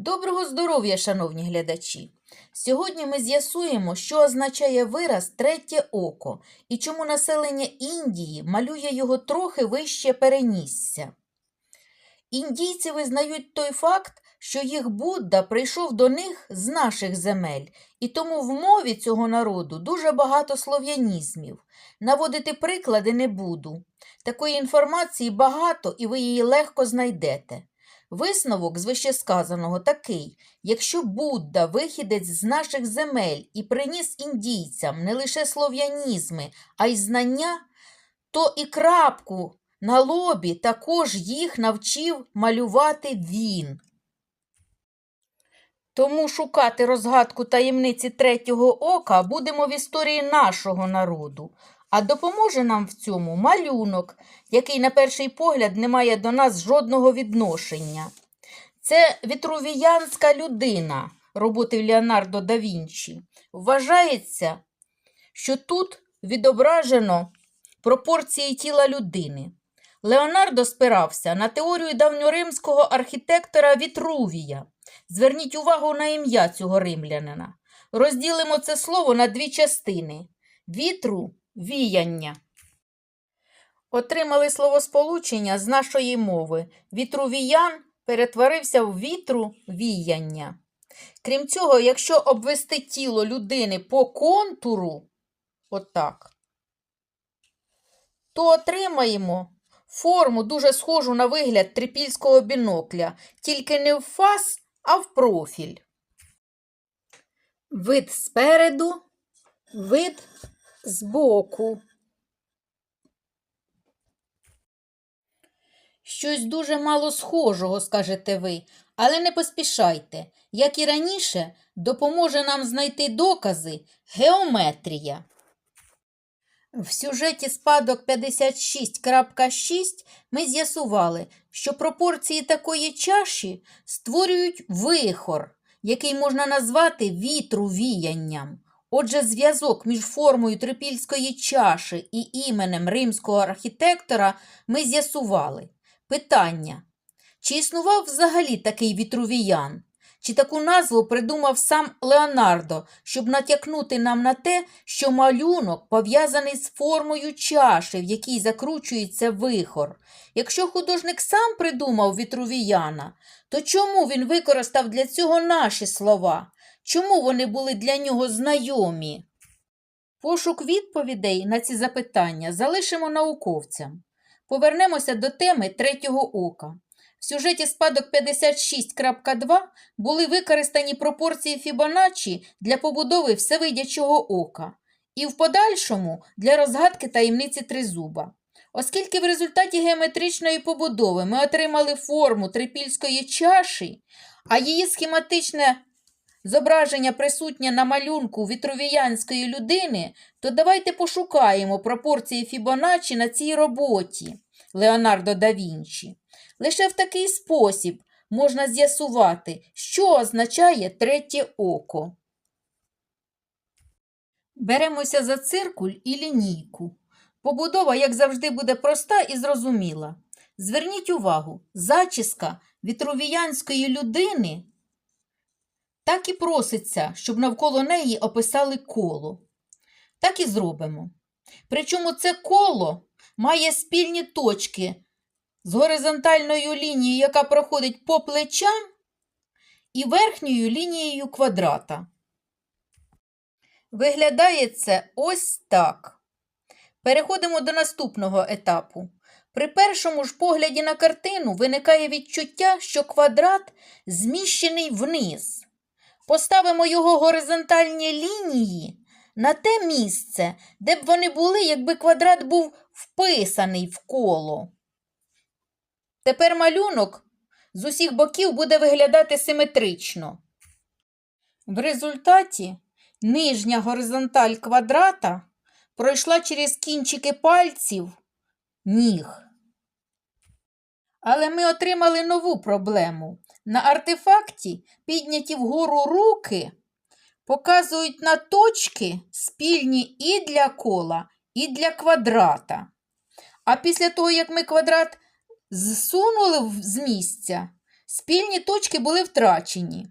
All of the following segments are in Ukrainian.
Доброго здоров'я, шановні глядачі! Сьогодні ми з'ясуємо, що означає вираз третє око і чому населення Індії малює його трохи вище перенісся. Індійці визнають той факт, що їх Будда прийшов до них з наших земель, і тому в мові цього народу дуже багато слов'янізмів. Наводити приклади не буду. Такої інформації багато, і ви її легко знайдете. Висновок з вищесказаного такий: якщо Будда, вихідець з наших земель, і приніс індійцям не лише слов'янізми, а й знання, то і крапку на лобі також їх навчив малювати він. Тому шукати розгадку таємниці третього ока будемо в історії нашого народу, а допоможе нам в цьому малюнок, який на перший погляд не має до нас жодного відношення. Це вітрувіянська людина роботи Леонардо да Вінчі. Вважається, що тут відображено пропорції тіла людини. Леонардо спирався на теорію давньоримського архітектора Вітрувія. Зверніть увагу на ім'я цього римлянина. Розділимо це слово на дві частини: вітру віяння. Отримали словосполучення з нашої мови. Вітрувіян перетворився в вітру віяння. Крім цього, якщо обвести тіло людини по контуру, отак, то отримаємо форму дуже схожу на вигляд трипільського бінокля, тільки не в фас, а в профіль. Вид спереду, вид збоку. Щось дуже мало схожого, скажете ви, але не поспішайте. Як і раніше, допоможе нам знайти докази геометрія. В сюжеті спадок 56.6 ми з'ясували, що пропорції такої чаші створюють вихор, який можна назвати вітрувіянням. Отже, зв'язок між формою трипільської чаші і іменем римського архітектора ми з'ясували. Питання. Чи існував взагалі такий вітрувіян? Чи таку назву придумав сам Леонардо, щоб натякнути нам на те, що малюнок пов'язаний з формою чаші, в якій закручується вихор? Якщо художник сам придумав вітрувіяна, то чому він використав для цього наші слова? Чому вони були для нього знайомі? Пошук відповідей на ці запитання залишимо науковцям. Повернемося до теми третього ока. В сюжеті спадок 56.2 були використані пропорції Фібоначчі для побудови всевидячого ока і в подальшому для розгадки таємниці тризуба. Оскільки в результаті геометричної побудови ми отримали форму трипільської чаші, а її схематичне зображення присутнє на малюнку вітрувіянської людини, то давайте пошукаємо пропорції Фібоначчі на цій роботі Леонардо да Вінчі. Лише в такий спосіб можна з'ясувати, що означає третє око. Беремося за циркуль і лінійку. Побудова, як завжди, буде проста і зрозуміла. Зверніть увагу, зачіска вітрувіянської людини так і проситься, щоб навколо неї описали коло. Так і зробимо. Причому це коло має спільні точки з горизонтальною лінією, яка проходить по плечам, і верхньою лінією квадрата. Виглядає це ось так. Переходимо до наступного етапу. При першому ж погляді на картину виникає відчуття, що квадрат зміщений вниз. Поставимо його горизонтальні лінії на те місце, де б вони були, якби квадрат був вписаний в коло. Тепер малюнок з усіх боків буде виглядати симетрично. В результаті нижня горизонталь квадрата пройшла через кінчики пальців ніг. Але ми отримали нову проблему. На артефакті підняті вгору руки показують на точки спільні і для кола, і для квадрата. А після того, як ми квадрат зсунули з місця, Спільні точки були втрачені.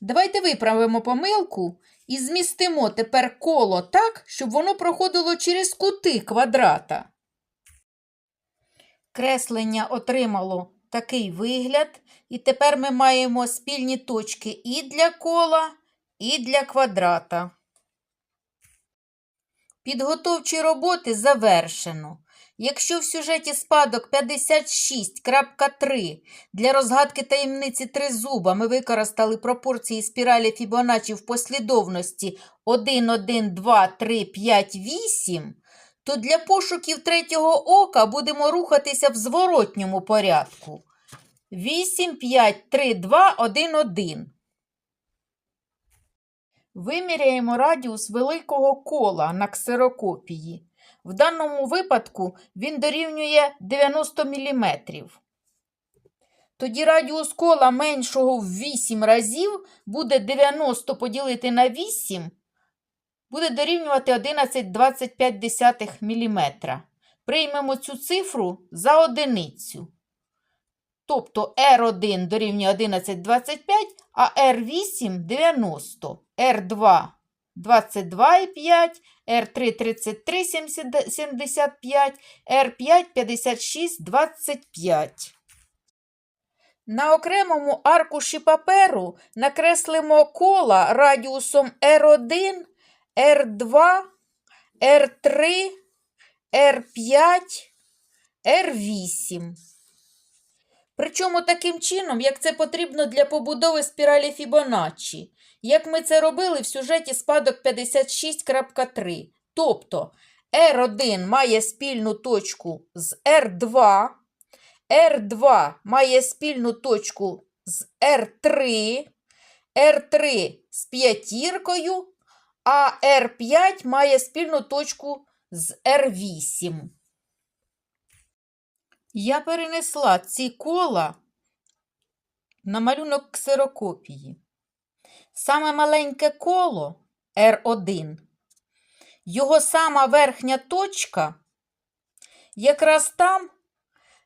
Давайте виправимо помилку і змістимо тепер коло так, щоб воно проходило через кути квадрата. Креслення отримало такий вигляд, і тепер ми маємо спільні точки і для кола, і для квадрата. Підготовчі роботи завершено. Якщо в сюжеті спадок 56.3 для розгадки таємниці тризуба ми використали пропорції спіралі Фібоначчі в послідовності 1, 1, 2, 3, 5, 8, то для пошуків третього ока будемо рухатися в зворотньому порядку. 8, 5, 3, 2, 1, 1. Виміряємо радіус великого кола на ксерокопії. В даному випадку він дорівнює 90 мм. Тоді радіус кола меншого в 8 разів буде 90 поділити на 8, буде дорівнювати 11,25 мм. Приймемо цю цифру за одиницю. Тобто R1 дорівнює 11,25, а R8 90, R2 22,5, R3 33, 75, R5 56, 25. На окремому аркуші паперу накреслимо кола радіусом R1, R2, R3, R5, R8. Причому таким чином, як це потрібно для побудови спіралі Фібоначчі, як ми це робили в сюжеті спадок 56.3. Тобто R1 має спільну точку з R2, R2 має спільну точку з R3, R3 з п'ятіркою, а R5 має спільну точку з R8. Я перенесла ці кола на малюнок ксерокопії. Саме маленьке коло R1, його сама верхня точка, якраз там,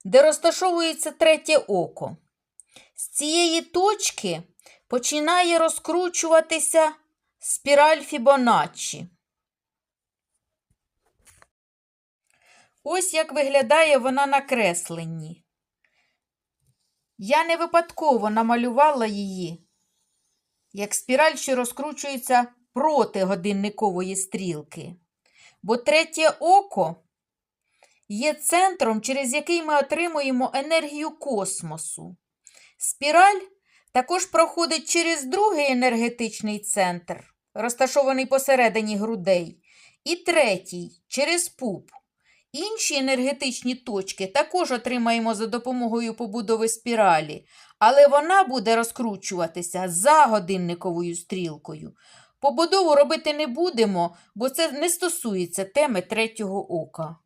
де розташовується третє око. З цієї точки починає розкручуватися спіраль Фібоначчі. Ось як виглядає вона на кресленні. Я не випадково намалювала її, як спіраль, що розкручується проти годинникової стрілки. Бо третє око є центром, через який ми отримуємо енергію космосу. Спіраль також проходить через другий енергетичний центр, розташований посередині грудей, і третій через пуп. Інші енергетичні точки також отримаємо за допомогою побудови спіралі, але вона буде розкручуватися за годинниковою стрілкою. Побудову робити не будемо, бо це не стосується теми третього ока.